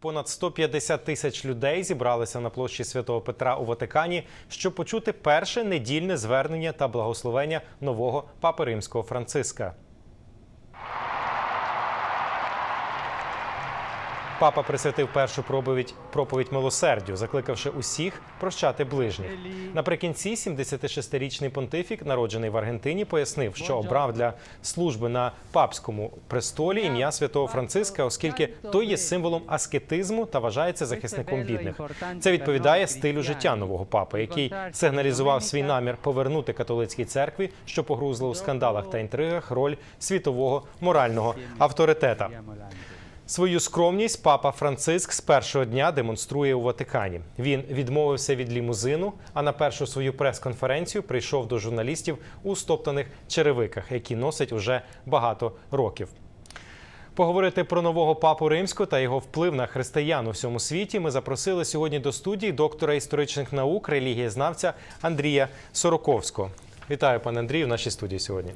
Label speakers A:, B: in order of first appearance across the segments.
A: Понад 150 тисяч людей зібралися на площі Святого Петра у Ватикані, щоб почути перше недільне звернення та благословення нового папи римського Франциска. Папа присвятив першу проповідь проповідь милосердю, закликавши усіх прощати ближніх. Наприкінці 76-річний понтифік, народжений в Аргентині, пояснив, що обрав для служби на папському престолі ім'я святого Франциска, оскільки той є символом аскетизму та вважається захисником бідних. Це відповідає стилю життя нового папи, який сигналізував свій намір повернути католицькій церкві, що погрузла у скандалах та інтригах, роль світового морального авторитета. Свою скромність папа Франциск з першого дня демонструє у Ватикані. Він відмовився від лімузину, а на першу свою прес-конференцію прийшов до журналістів у стоптаних черевиках, які носить уже багато років. Поговорити про нового папу римського та його вплив на християн у всьому світі. Ми запросили сьогодні до студії доктора історичних наук, релігієзнавця Андрія Сороковського. Вітаю, пане Андрію, в нашій студії сьогодні.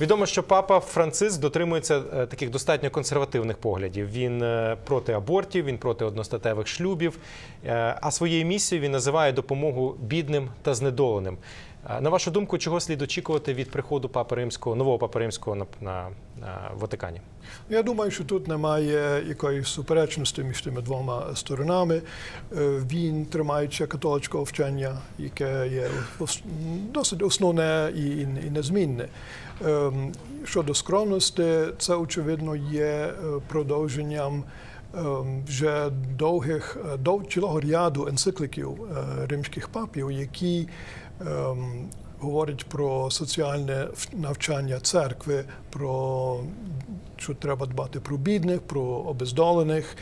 A: Відомо, що папа Франциск дотримується е, таких достатньо консервативних поглядів. Він е, проти абортів, він проти одностатевих шлюбів. е, А своєю місією він називає допомогу бідним та знедоленим. Е, На вашу думку, чого слід очікувати від приходу папи римського, нового папи римського на, на, на Ватикані?
B: Я думаю, що тут немає якоїсь суперечності між тими двома сторонами. Е, Він тримається католицького вчення, яке є досить основне і, і незмінне. Ем, Щодо скромності, це очевидно є е, продовженням ем, вже довгих е, цілого ряду енцикликів е, римських папів, які ем, говорять про соціальне навчання церкви, про що треба дбати про бідних, про обездолених,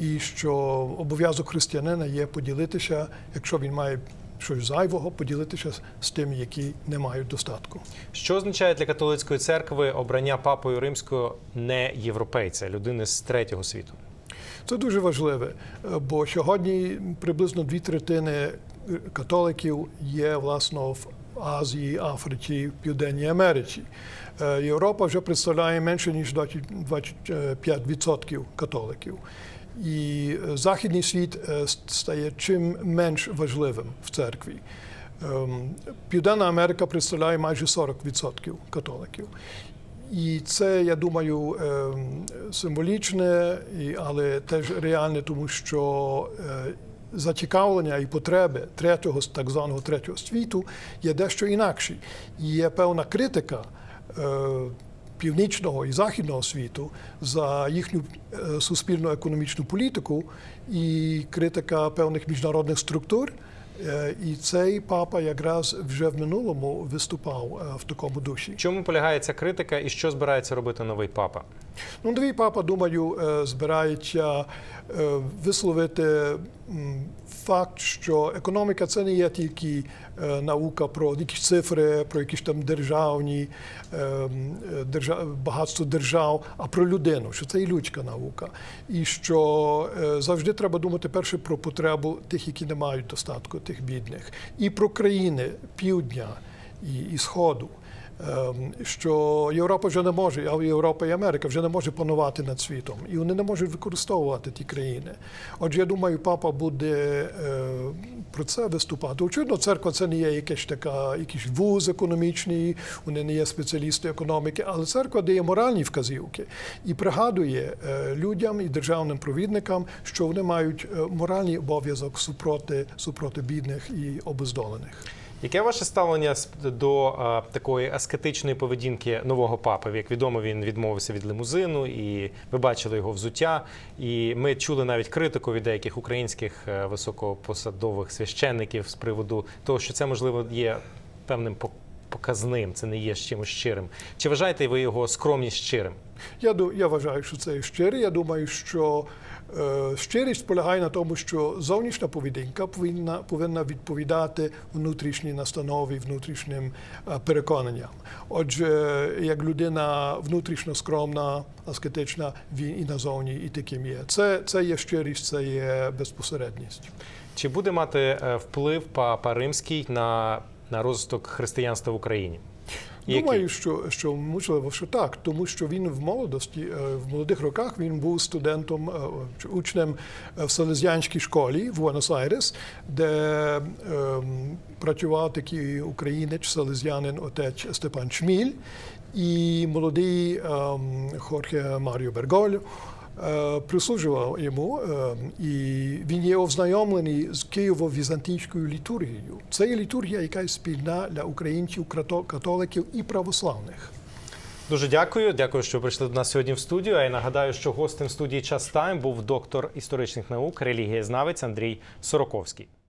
B: і що обов'язок християнина є поділитися, якщо він має щось зайвого, поділитися з тими, які не мають достатку.
A: Що означає для католицької церкви обрання папою римського не європейця, людини з третього світу?
B: Це дуже важливе, е, бо сьогодні приблизно дві третини католиків є власно в Азії, Африці, Південній Америці. Е, Європа вже представляє менше ніж 25% католиків. І е, західний світ е, стає чим менш важливим в церкві. Ем, Південна Америка представляє майже 40% католиків. І це, я думаю, ем, символічне, але теж реальне, тому що е, зацікавлення і потреби третього, так званого третього світу є дещо інакші. Є певна критика. е, Північного і західного світу за їхню е, суспільно-економічну політику і критика певних міжнародних структур. Е, І цей папа якраз вже в минулому виступав е, в такому
A: душі. Чому полягає ця критика і що збирається робити новий папа?
B: Ну, новий папа, думаю, е, збирається е, висловити факт, що економіка це не є тільки е, наука про якісь цифри, про якісь там державні багатство держав, а про людину, що це і людська наука. І що завжди треба думати перше про потребу тих, які не мають достатку, тих бідних, і про країни півдня і, і сходу. Ем, що Європа вже не може, а Європа і Америка вже не може панувати над світом, і вони не можуть використовувати ті країни. Отже, я думаю, папа буде е, про це виступати. Очевидно, церква це не є якийсь така, якийсь вуз економічний, вони не є спеціалісти економіки, але церква дає моральні вказівки і пригадує е, людям і державним провідникам, що вони мають е, моральний обов'язок супроти, супроти бідних і обездолених.
A: Яке ваше ставлення до а, такої аскетичної поведінки нового папи? Як відомо, він відмовився від лимузину, і ви бачили його взуття. І ми чули навіть критику від деяких українських е, високопосадових священників з приводу того, що це можливо є певним показним, це не є чимось щирим. Чи вважаєте ви його скромність щирим?
B: Я, я вважаю, що це щире. Я думаю, що е, щирість полягає на тому, що зовнішня поведінка повинна, повинна відповідати внутрішній настанові, внутрішнім е, переконанням. Отже, як людина внутрішньо скромна, аскетична, він і назовні, і таким є. Це, це є щирість, це є безпосередність.
A: Чи буде мати е, вплив папа римський на, на розвиток християнства в Україні? Який?
B: Думаю, що, що можливо, що так, тому що він в молодості, е, в молодих роках він був студентом, е, чи учнем е, в Селезіанській школі в Буенос-Айрес, де ем, працював такий українець, селезянин, отець Степан Шміль і молодий ем, Хорхе Маріо Берголь. Е, Прислужував йому, е, і він є ознайомлений з Києво-візантійською літургією. Це є літургія, яка є спільна для українців, католиків і православних.
A: Дуже дякую. Дякую, що прийшли до нас сьогодні в студію. А я нагадаю, що гостем студії Час Тайм був доктор історичних наук, релігієзнавець Андрій Сороковський.